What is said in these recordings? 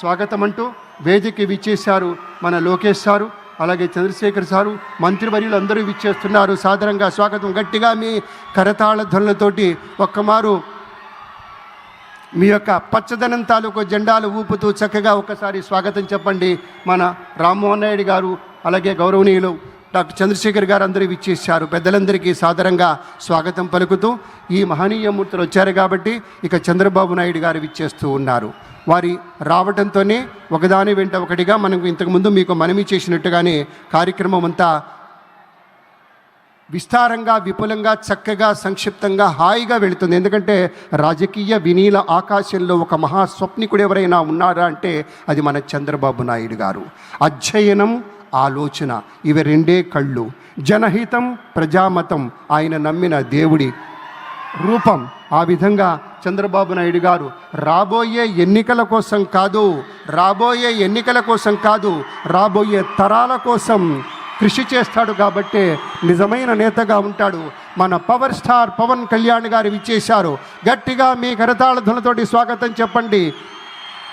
స్వాగతం అంటూ వేదిక విచ్చేశారు మన లోకేష్ సారు అలాగే చంద్రశేఖర్ సారు మంత్రివర్యులు అందరూ విచ్చేస్తున్నారు. సాధారణంగా స్వాగతం గట్టిగా మీ కరతాళ ధ్వనులతోటి ఒక్కమారు మీ యొక్క పచ్చదనం తాలూకు జెండాలు ఊపుతూ చక్కగా ఒకసారి స్వాగతం చెప్పండి మన రామ్మోహన్ నాయుడు గారు అలాగే గౌరవనీయులు డాక్టర్ చంద్రశేఖర్ గారు అందరూ విచ్చేశారు. పెద్దలందరికీ సాదరంగా స్వాగతం పలుకుతూ ఈ మహనీయ మూర్తులు వచ్చారు కాబట్టి ఇక చంద్రబాబు నాయుడు గారు విచ్చేస్తూ ఉన్నారు. వారి రావడంతోనే ఒకదాని వెంట ఒకటిగా మనం ఇంతకుముందు మీకు మనవి చేసినట్టుగానే కార్యక్రమం అంతా విస్తారంగా విపులంగా చక్కగా సంక్షిప్తంగా హాయిగా వెళుతుంది. ఎందుకంటే రాజకీయ వినీల ఆకాశంలో ఒక మహాస్వప్నికుడు ఎవరైనా ఉన్నారా అంటే అది మన చంద్రబాబు నాయుడు గారు. అధ్యయనం ఆలోచన ఇవి రెండే కళ్ళు. జనహితం ప్రజామతం. ఆయన నమ్మిన దేవుడి రూపం ఆ విధంగా చంద్రబాబు నాయుడు గారు రాబోయే ఎన్నికల కోసం కాదు రాబోయే ఎన్నికల కోసం కాదు రాబోయే తరాల కోసం కృషి చేస్తాడు కాబట్టే నిజమైన నేతగా ఉంటాడు. మన పవర్ స్టార్ పవన్ కళ్యాణ్ గారు విచ్చేశారు. గట్టిగా మీ కరతాళ స్వాగతం చెప్పండి.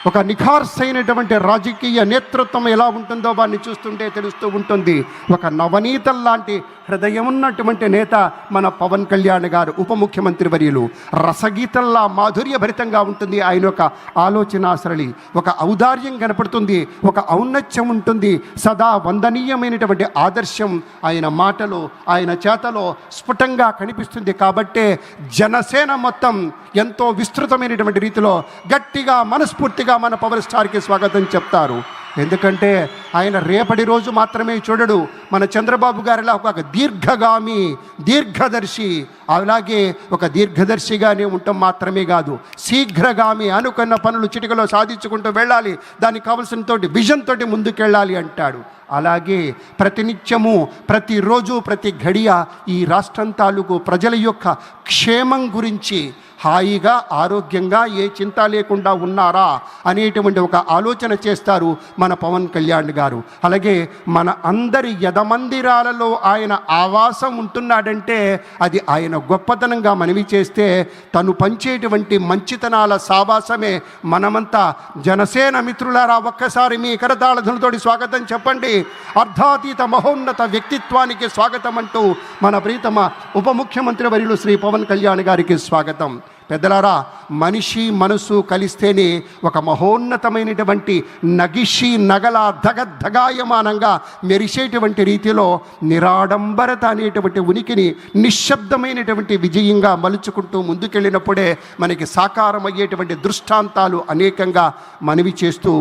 ఒక నిఖార్సైనటువంటి రాజకీయ నేతృత్వం ఎలా ఉంటుందో వారిని చూస్తుంటే తెలుస్తూ ఉంటుంది. ఒక నవనీతం లాంటి హృదయం ఉన్నటువంటి నేత మన పవన్ కళ్యాణ్ గారు ఉప ముఖ్యమంత్రి వర్యులు. రసగీతల్లా మాధుర్యభరితంగా ఉంటుంది ఆయన యొక్క ఆలోచన సరళి ఒక ఔదార్యం కనపడుతుంది ఒక ఔన్నత్యం ఉంటుంది. సదా వందనీయమైనటువంటి ఆదర్శం ఆయన మాటలో ఆయన చేతలో స్ఫుటంగా కనిపిస్తుంది. కాబట్టే జనసేన మొత్తం ఎంతో విస్తృతమైనటువంటి రీతిలో గట్టిగా మనస్ఫూర్తిగా మన పవర్ స్టార్కి స్వాగతం చెప్తారు. ఎందుకంటే ఆయన రేపటి రోజు మాత్రమే చూడడు. మన చంద్రబాబు గారిలా ఒక దీర్ఘగామి దీర్ఘదర్శి అలాగే ఒక దీర్ఘదర్శిగానే ఉండటం మాత్రమే కాదు. శీఘ్రగామి అనుకున్న పనులు చిటికలో సాధించుకుంటూ వెళ్ళాలి. దానికి కావలసిన తోటి విజన్ తోటి ముందుకెళ్ళాలి అంటాడు. అలాగే ప్రతినిత్యము ప్రతిరోజు ప్రతి గడియ ఈ రాష్ట్రం తాలూకు ప్రజల యొక్క క్షేమం గురించి హాయిగా ఆరోగ్యంగా ఏ చింత లేకుండా ఉన్నారా అనేటువంటి ఒక ఆలోచన చేస్తారు మన పవన్ కళ్యాణ్ గారు. అలాగే మన అందరి యదమందిరాలలో ఆయన ఆవాసం ఉంటున్నాడంటే అది ఆయన గొప్పతనంగా మనవి చేస్తే తను పంచేటువంటి మంచితనాల సావాసమే మనమంతా జనసేన మిత్రులారా ఒక్కసారి మీ కరతాళధులతోటి స్వాగతం చెప్పండి. అర్ధాతీత మహోన్నత వ్యక్తిత్వానికి స్వాగతం అంటూ మన ప్రీతమ ఉప ముఖ్యమంత్రి వర్యులు శ్రీ పవన్ కళ్యాణ్ గారికి స్వాగతం. పెద్దలారా మనిషి మనసు కలిస్తేనే ఒక మహోన్నతమైనటువంటి నగిషి నగల ధగధగాయమానంగా మెరిసేటువంటి రీతిలో నిరాడంబరత అనేటువంటి ఉనికిని నిశ్శబ్దమైనటువంటి విజయంగా మలుచుకుంటూ ముందుకెళ్ళినప్పుడే మనకి సాకారమయ్యేటువంటి దృష్టాంతాలు అనేకంగా మనవి చేస్తూ